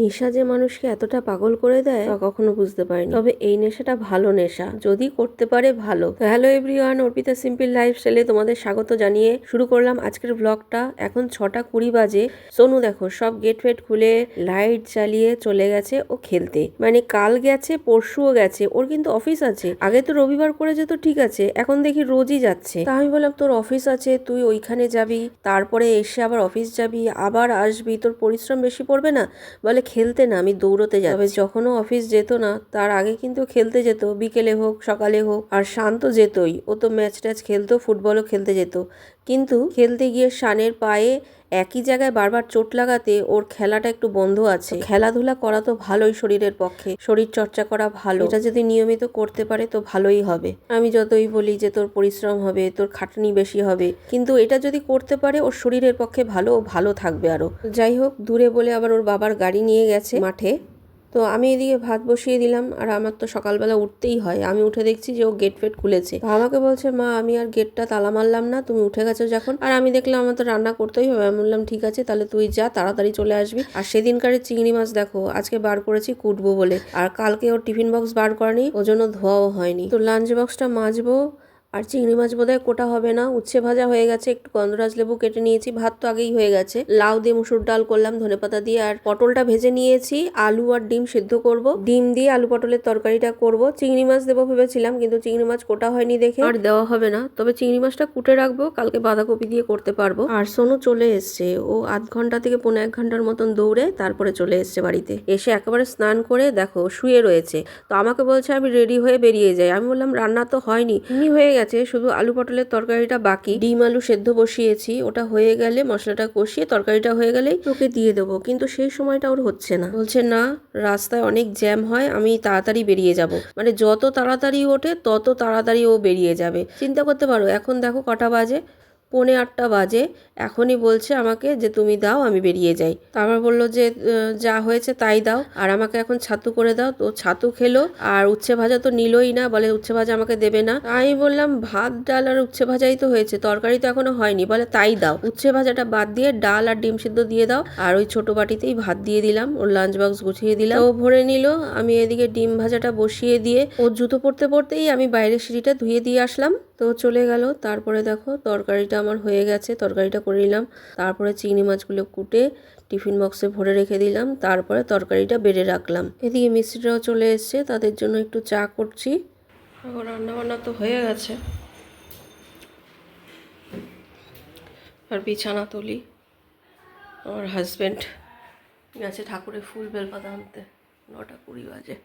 নেশা যে মানুষকে এতটা পাগল করে দেয়, তা কখনো বুঝতে পারিনি। তবে এই নেশাটা ভালো নেশা। যদি করতে পারে, ভালো। হ্যালো এভরিওয়ান অর্পিতা সিম্পল লাইফস্টাইলে তোমাদের স্বাগত জানিয়ে শুরু করলাম আজকের ব্লগটা এখন ছটা কুড়ি বাজে। সোনু দেখো, সব গেট ফেট খুলে লাইট জ্বালিয়ে চলে গেছে ও খেলতে। মানে কাল গেছে, পরশুও গেছে, ওর কিন্তু অফিস আছে। আগে তো রবিবার করে যেত, ঠিক আছে, এখন দেখি রোজই যাচ্ছে। তা আমি বললাম, তোর অফিস আছে, তুই ওইখানে যাবি, তারপরে এসে আবার অফিস যাবি, আবার আসবি, তোর পরিশ্রম বেশি পড়বে না? বলে খেলতে না, আমি দৌড়তে যাবে যখনও অফিস যেত না, তার আগে কিন্তু খেলতে যেত। বিকেলে হোক, সকালে হোক, আর শান্ত যেতই। ও তো ম্যাচ ট্যাচ খেলতো, ফুটবলও খেলতে যেত। কিন্তু খেলতে গিয়ে শানের পায়ে একই জায়গায় বারবার চোট লাগাতে ওর খেলাটা একটু বন্ধ আছে। খেলাধুলা করা তো ভালোই শরীরের পক্ষে। শরীর চর্চা করা ভালো। এটা যদি নিয়মিত করতে পারে তো ভালোই হবে। আমি যতই বলি যে তোর পরিশ্রম হবে, তোর খাটনি বেশি হবে, কিন্তু এটা যদি করতে পারে ওর শরীরের পক্ষে ভালো ও ভালো থাকবে আরও। যাই হোক, দূরে বলে আবার ওর বাবার গাড়ি নিয়ে গেছে মাঠে। তো আমি এদিকে ভাত বসিয়ে দিলাম, আর আমার তো সকালবেলা উঠতেই হয়। আমি উঠে দেখছি যে ও গেট ফেট খুলেছে। আমাকে বলছে, মা, আমি আর গেটটা তালা মারলাম না, তুমি উঠে গেছো যখন। আর আমি দেখলাম, আমার তো রান্না করতেই হবে। আমি বললাম, ঠিক আছে, তাহলে তুই যা, তাড়াতাড়ি চলে আসবি। আর সেদিনকারের চিংড়ি মাছ দেখো, আজকে বার করেছি কুটবো বলে। আর কালকে ওর টিফিন বক্স বার করেনি ওই জন্য ধোয়াও হয়নি। তো লাঞ্চ বক্সটা মাজবো আর চিংড়ি মাছ বোধহয় কোটা হবে না। উচ্ছে ভাজা হয়ে গেছে, একটু গন্ধরাজ লেবু কেটে নিয়েছি, ভাত তো আগেই হয়ে গেছে। লাউ দিয়ে মুসুর ডাল করলাম ধনেপাতা দিয়ে, আর পটলটা ভেজে নিয়েছি, আলু আর ডিম সেদ্ধ করব। ডিম দিয়ে আলু পটলের তরকারিটা করব। চিংড়ি মাছ দেবো ভেবেছিলাম, কিন্তু চিংড়ি মাছ কোটা হয়নি দেখে। আর দেওয়া হবে না, তবে চিংড়ি মাছটা কুটে রাখব, কালকে বাঁধাকপি দিয়ে করতে পারব। আর সোনু চলে এসছে, ও আধ ঘণ্টা থেকে পনেরো এক ঘণ্টার মতন দৌড়ে তারপরে চলে এসছে বাড়িতে। এসে একেবারে স্নান করে, দেখো, শুয়ে রয়েছে। তো আমাকে বলছে আমি রেডি হয়ে বেরিয়ে যাই। আমি বললাম, রান্না তো হয়নি। হয়ে গেছে শুধু আলু পটলের তরকারিটা বাকি। ডিম আলু সেদ্ধ বসিয়েছি, ওটা হয়ে গেলে মশলাটা কষিয়ে তরকারিটা হয়ে গেলেই ওকে দিয়ে দেবো, কিন্তু সেই সময়টা ওর হচ্ছে না। বলছে, না, রাস্তায় অনেক জ্যাম হয়, আমি তাড়াতাড়ি বেরিয়ে যাব। মানে যত তাড়াতাড়ি ওঠে, তত তাড়াতাড়ি ও বেরিয়ে যাবে। চিন্তা করতে পারো, এখন দেখো কটা বাজে। পৌনে আটটা বাজে, এখনই বলছে আমাকে যে তুমি দাও, আমি বেরিয়ে যাই। তারপর বলল যে যা হয়েছে তাই দাও, আর আমাকে এখন ছাতু করে দাও। তো ছাতু খেলো, আর উচ্ছে ভাজা তো নিলই না, বলে উচ্ছে ভাজা আমাকে দেবে না। আমি বললাম, ভাত, ডাল আর উচ্ছে ভাজাই তো হয়েছে, তরকারি তো এখনও হয়নি, বলে তাই দাও। উচ্ছে ভাজাটা বাদ দিয়ে ডাল আর ডিম সিদ্ধ দিয়ে দাও, আর ওই ছোট বাটিতেই ভাত দিয়ে দিলাম, ওর লাঞ্চ বক্স গুছিয়ে দিলাম। ও ভরে নিল, আমি এদিকে ডিম ভাজাটা বসিয়ে দিয়ে ও জুতো পরতে পরতেই আমি বাইরের সিঁড়িটা ধুয়ে দিয়ে আসলাম। তো চলে গেল। তারপরে দেখো তরকারিটা আমার হয়ে গেছে, তরকারিটা করে নিলাম। তারপরে চিংড়ি মাছগুলো কুটে টিফিন বক্সে ভরে রেখে দিলাম। তারপরে তরকারিটা বেড়ে রাখলাম। এদিকে মিস্ত্রিরাও চলে এসছে, তাদের জন্য একটু চা করছি। এখন রান্না বান্না তো হয়ে গেছে। আর বিছানা তুলি। আমার হাজব্যান্ড গেছে ঠাকুরের ফুল বেলপাতা আনতে। নটা কুড়ি বাজে।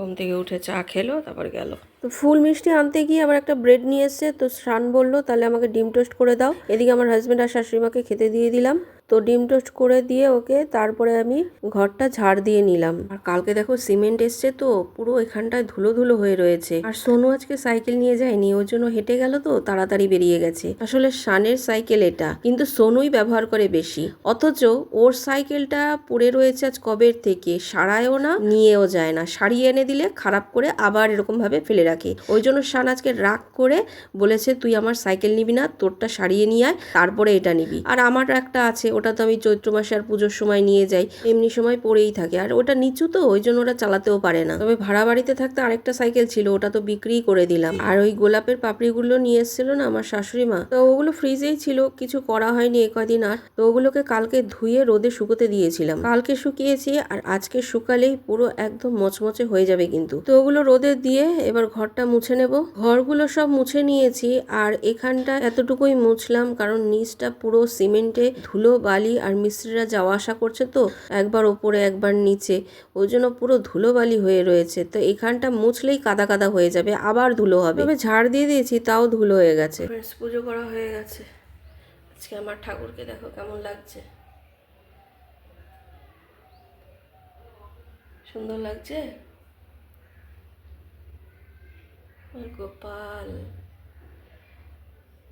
ঘুম থেকে উঠে চা খেলো, তারপর গেল। তো ফুল মিষ্টি আনতে গিয়ে আবার একটা ব্রেড নিয়ে এসছে, তো শান বলল, তাহলে আমাকে ডিম টোস্ট করে দাও। এদিকে আমার হাজব্যান্ড আর শাশুড়ি মাকে খেতে দিয়ে দিলাম। তো ডিম টোস্ট করে দিয়ে ওকে তারপরে আমি ঘরটা ঝাড় দিয়ে নিলাম। আর কালকে দেখো সিমেন্ট এসছে তো, পুরো এখানটায় ধুলো ধুলো হয়ে রয়েছে। আর সোনু আজকে সাইকেল নিয়ে যায়নি, ওর জন্য হেঁটে গেল তো, তাড়াতাড়ি বেরিয়ে গেছে। আসলে শানের সাইকেল এটা, কিন্তু সোনুই ব্যবহার করে বেশি। অথচ ওর সাইকেলটা পড়ে রয়েছে আজ কবের থেকে, সারায়ও না, নিয়েও যায় না। সারিয়ে এনে দিলে খারাপ করে আবার এরকম ভাবে ফেলে রাখে। ওই জন্য শান আজকে রাগ করে বলেছে, তুই আমার সাইকেল নিবি না, তোরটা সারিয়ে নিয়ে আয়, তারপরে এটা নিবি। আর আমার একটা আছে ওটা তো আমি চৈত্র মাসে আর পুজোর সময় নিয়ে যাই। এমনি সময় পড়েই থাকে। আর ওটা নিচু তো, ওই জন্য ওরা চালাতেও পারে না। তবে ভাড়া বাড়িতে থাকতে আরেকটা সাইকেল ছিল, ওটা তো বিক্রি করে দিলাম। আর ওই গোলাপের পাপড়িগুলো নিয়ে এসেছিল না আমার শাশুড়ি মা। তো ওগুলো ফ্রিজেই ছিল, কিছু করা হয়নি এ কদিন আর। তো ওগুলোকে কালকে ধুয়ে রোদে শুকোতে দিয়েছিলাম। কালকে শুকিয়েছি আর আজকে শুকালেই পুরো একদম মচমচে হয়ে যাবে কিন্তু। তো ওগুলো রোদে দিয়ে এবার ঘরটা মুছে নেব। ঘরগুলো সব মুছে নিয়েছি আর এখানটা এতটুকুই মুছলাম, কারণ নিচটা পুরো সিমেন্টে ধুলো বালি আর মিস্ত্রিরা যাওয়া আসা করছে তো, একবার ওপরে, একবার নিচে। ওই জন্য পুরো ধুলো বালি হয়ে রয়েছে। তো এখানটা মুছলেই কাদা কাদা হয়ে যাবে, আবার ধুলো হবে। তবে ঝাড় দিয়ে দিয়েছি, তাও ধুলো হয়ে গেছে। পুজো করা হয়ে গেছে। আজকে আমার ঠাকুরকে দেখো কেমন লাগছে। সুন্দর লাগছে? গোপাল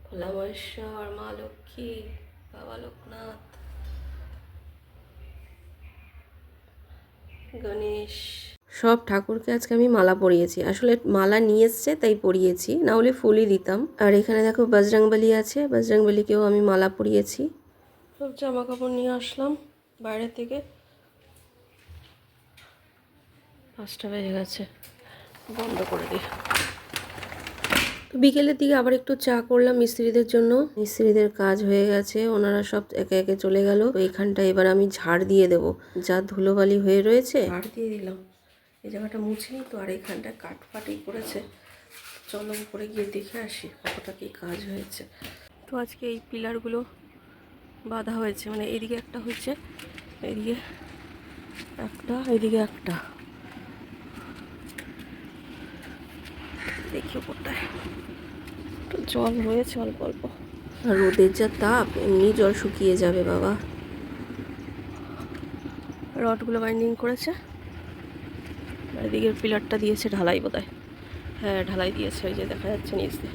ভোলা মহেশ্বর মা লক্ষ্মী, বাবা লোকনাথ। গণেশ। সব ঠাকুরকে আজকে আমি মালা পরিয়েছি। আসলে মালা নিয়ে এসছে তাই পরিয়েছি। না হলে ফুলই দিতাম। আর এখানে দেখো বাজরাংবালি আছে। বাজরাংবালিকেও আমি মালা পরিয়েছি। সব জামা কাপড় নিয়ে আসলাম বাইরে থেকে। পাঁচটা বেজে গেছে। বন্ধ করে দিই। তো বিকেলের দিকে আবার একটু চা করলাম মিস্ত্রিদের জন্য। মিস্ত্রিদের কাজ হয়ে গেছে, ওনারা সব একে একে চলে গেল। তো এইখানটা এবার আমি ঝাড় দিয়ে দেব। যা ধুলোবালি হয়ে রয়েছে। ঝাড় দিয়ে দিলাম। এই জায়গাটা মুছিনি তো, আর এইখানটা কাঠ ফাটি করেছে। চলো উপরে গিয়ে দেখে আসি কতটা কি কাজ হয়েছে। তো আজকে এই পিলারগুলো বাঁধা হয়েছে মানে এদিকে একটা হয়েছে, এদিকে একটা এদিকে একটা। দেখি ওপরটায়। একটু জল রয়েছে অল্প অল্প। আর রোদের যা তাপ এমনি জল শুকিয়ে যাবে বাবা। রডগুলো বাইন্ডিং করেছে। এদিকে এদিকের পিলারটা দিয়েছে ঢালাই বোধ হ্যাঁ ঢালাই দিয়েছে ওই যে দেখা যাচ্ছে নিচ। দিয়ে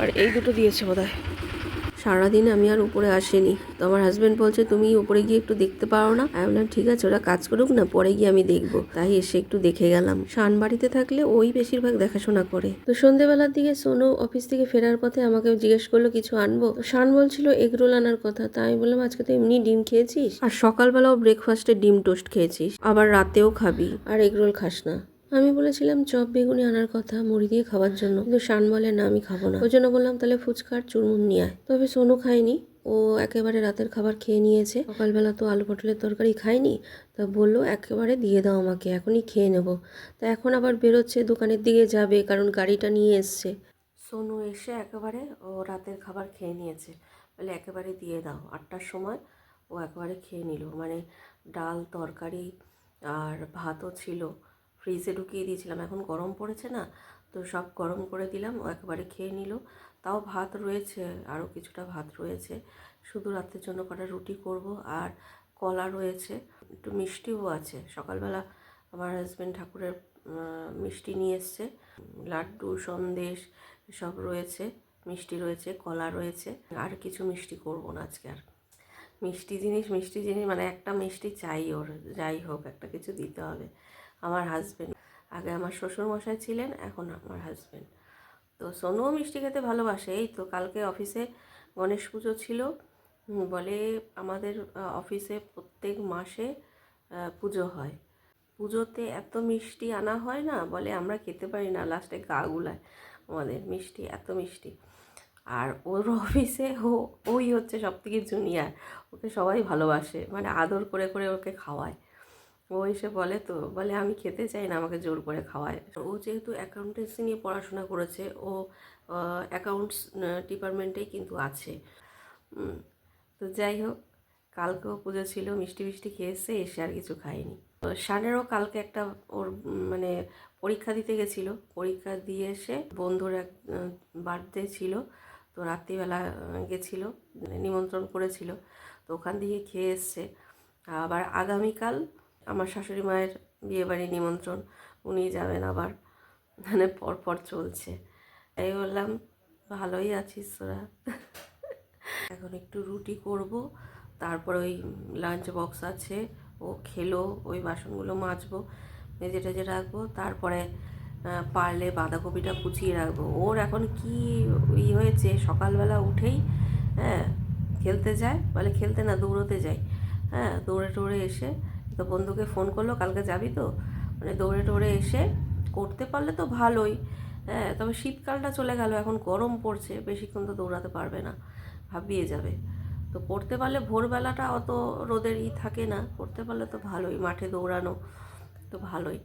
আর এই দুটো দিয়েছে বোধ সারাদিন আমি আর উপরে আসিনি। তো আমার হাজব্যান্ড বলছে, তুমি উপরে গিয়ে একটু দেখতে পারো না? আমি বললাম, ঠিক আছে, ওরা কাজ করুক না, পরে গিয়ে আমি দেখব। তাই এসে একটু দেখে গেলাম। শান বাড়িতে থাকলে ওই বেশিরভাগ দেখাশোনা করে। তো সন্ধেবেলার দিকে সোনু অফিস থেকে ফেরার পথে আমাকে জিজ্ঞেস করল, কিছু আনব? শান বলছিল এগরোল আনার কথা। তাই আমি বললাম, আজকে তো এমনি ডিম খেয়েছিস? আর সকালবেলাও ব্রেকফাস্টে ডিম টোস্ট খেয়েছিস। আবার রাতেও খাবি। আর এগরোল খাস না। আমি বলেছিলাম, চপ, বেগুনি আনার কথা, মুড়ি দিয়ে খাওয়ার জন্য। কিন্তু শান বলে, না, আমি খাব না। ওই জন্য বললাম, তাহলে ফুচকার চুরমুন নিয়ে আয়। তবে সোনু খায়নি। ও একেবারে রাতের খাবার খেয়ে নিয়েছে। সকালবেলা তো আলু পটলের তরকারি খায়নি। তা বলল, একেবারে দিয়ে দাও আমাকে, এখনই খেয়ে নেব। তা এখন আবার বেরোচ্ছে, দোকানের দিকে যাবে, কারণ গাড়িটা নিয়ে এসছে। সোনু এসে একেবারে ও রাতের খাবার খেয়ে নিয়েছে। বলে, একেবারে দিয়ে দাও। আটটার সময় ও একেবারে খেয়ে নিল। মানে ডাল, তরকারি আর ভাতও ছিল। ফ্রিজে ঢুকিয়ে দিয়েছিলাম। এখন গরম পড়েছে না, তো সব গরম করে দিলাম, ও একেবারে খেয়ে নিল। তাও ভাত রয়েছে, আরও কিছুটা ভাত রয়েছে। শুধু রাতের জন্য কটা রুটি করব আর কলা রয়েছে, একটু মিষ্টিও আছে। সকালবেলা আমার হাজব্যান্ড ঠাকুরের মিষ্টি নিয়ে এসছে। লাড্ডু, সন্দেশ সব রয়েছে, মিষ্টি রয়েছে, কলা রয়েছে। আর কিছু মিষ্টি করব না আজকে আর। মিষ্টি জিনিস মিষ্টি জিনিস মানে একটা মিষ্টি চাই ওর, যাই হোক, একটা কিছু দিতে হবে। আমার হাজবেন্ড আগে আমার শ্বশুর মশাই ছিলেন, এখন আমার হাজব্যান্ড তো সোনুও মিষ্টি খেতে ভালোবাসে, এই তো কালকে অফিসে গণেশ পুজো ছিল। বলে আমাদের অফিসে প্রত্যেক মাসে পুজো হয়। পুজোতে এত মিষ্টি আনা হয় না, বলে আমরা খেতে পারি না লাস্টে গা গুলায় আমাদের মিষ্টি, এত মিষ্টি। আর ওর অফিসে ও, ওই হচ্ছে সব থেকে জুনিয়ার ওকে সবাই ভালোবাসে মানে আদর করে করে ওকে খাওয়ায়। ও এসে বলে তো, বলে আমি খেতে চাই না, আমাকে জোর করে খাওয়ায়। ও যেহেতু অ্যাকাউন্টেন্সি নিয়ে পড়াশোনা করেছে, ও অ্যাকাউন্টস ডিপার্টমেন্টেই কিন্তু আছে। তো যাই হোক, কালকেও পুজো ছিল, মিষ্টি মিষ্টি খেয়ে এসে আর কিছু খায়নি। তো শানেরও কালকে একটা ওর মানে পরীক্ষা দিতে গেছিল। পরীক্ষা দিয়ে এসে বন্ধুর এক বার্থডে ছিল, তো রাত্রিবেলা গেছিল মানে নিমন্ত্রণ করেছিল। তো ওখান থেকে খেয়ে এসছে। আবার আগামীকাল আমার শাশুড়ি মায়ের বিয়েবাড়ি নিমন্ত্রণ উনি যাবেন আবার। মানে পরপর চলছে। তাই বললাম, ভালোই আছিস তোরা। এখন একটু রুটি করব, তারপর ওই লাঞ্চ বক্স আছে, ও খেলো, ওই বাসনগুলো মাজবো, মেজে টেজে রাখব, তারপরে পারলে বাঁধাকপিটা কুচিয়ে রাখব। ওর এখন কি ই হয়েছে, সকালবেলা উঠেই হ্যাঁ খেলতে যায়, বলে খেলতে না, দৌড়োতে যাই হ্যাঁ দৌড়ে টৌড়ে এসে তো বন্ধুকে ফোন করল, কালকে যাবি তো? মানে দৌড়ে টোড়ে এসে করতে পারলে তো ভালোই। হ্যাঁ তবে শীতকালটা চলে গেল, এখন গরম পড়ছে, বেশিক্ষণ তো দৌড়াতে পারবে না, ভাবিয়ে যাবে। তো পড়তে পারলে ভোরবেলাটা অত রোদের ই থাকে না পড়তে পারলে তো ভালোই, মাঠে দৌড়ানো তো ভালোই।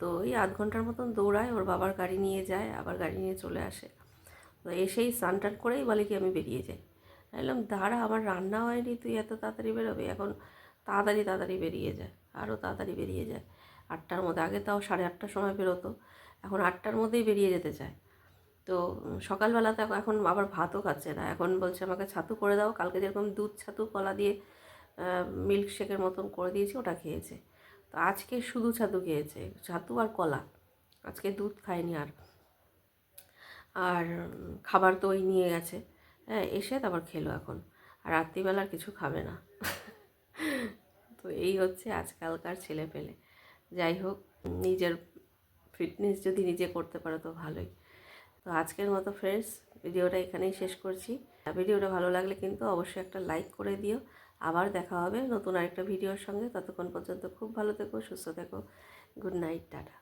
তো ওই আধ ঘণ্টার মতন দৌড়ায়, ওর বাবার গাড়ি নিয়ে যায়, আবার গাড়ি নিয়ে চলে আসে। তো এসেই স্নান টান করেই বলে কি আমি বেরিয়ে যাই। বললাম, দাঁড়া, আমার রান্না হয়নি, তুই এত তাড়াতাড়ি বেরোবি? এখন তাড়াতাড়ি তাড়াতাড়ি বেরিয়ে যায়, আরও তাড়াতাড়ি বেরিয়ে যায়। আটটার মধ্যে, আগে তাও সাড়ে আটটার সময় বেরোতো, এখন আটটার মধ্যেই বেরিয়ে যেতে চায়। তো সকালবেলা তো এখন আবার ভাতও খাচ্ছে না, এখন বলছে আমাকে ছাতু করে দাও, কালকে যেরকম দুধ ছাতু, কলা দিয়ে মিল্ক শেকের মতন করে দিয়েছি, ওটা খেয়েছে। তো আজকে শুধু ছাতু খেয়েছে, ছাতু আর কলা, আজকে দুধ খায়নি আর। আর খাবার তো ওই নিয়ে গেছে হ্যাঁ এসে তারপর খেলো এখন, আর রাত্রিবেলা কিছু খাবে না। তো এই হচ্ছে আজকালকার ছেলে পেলে যাই হোক, নিজের ফিটনেস যদি নিজে করতে পারো তো ভালোই। তো আজকের মতো ফ্রেন্ডস ভিডিওটা এখানেই শেষ করছি। ভিডিওটা ভালো লাগলে কিন্তু অবশ্যই একটা লাইক করে দিও। আবার দেখা হবে নতুন আরেকটা ভিডিওর সঙ্গে। ততক্ষণ পর্যন্ত খুব ভালো থেকো, সুস্থ থেকো। Good night tata.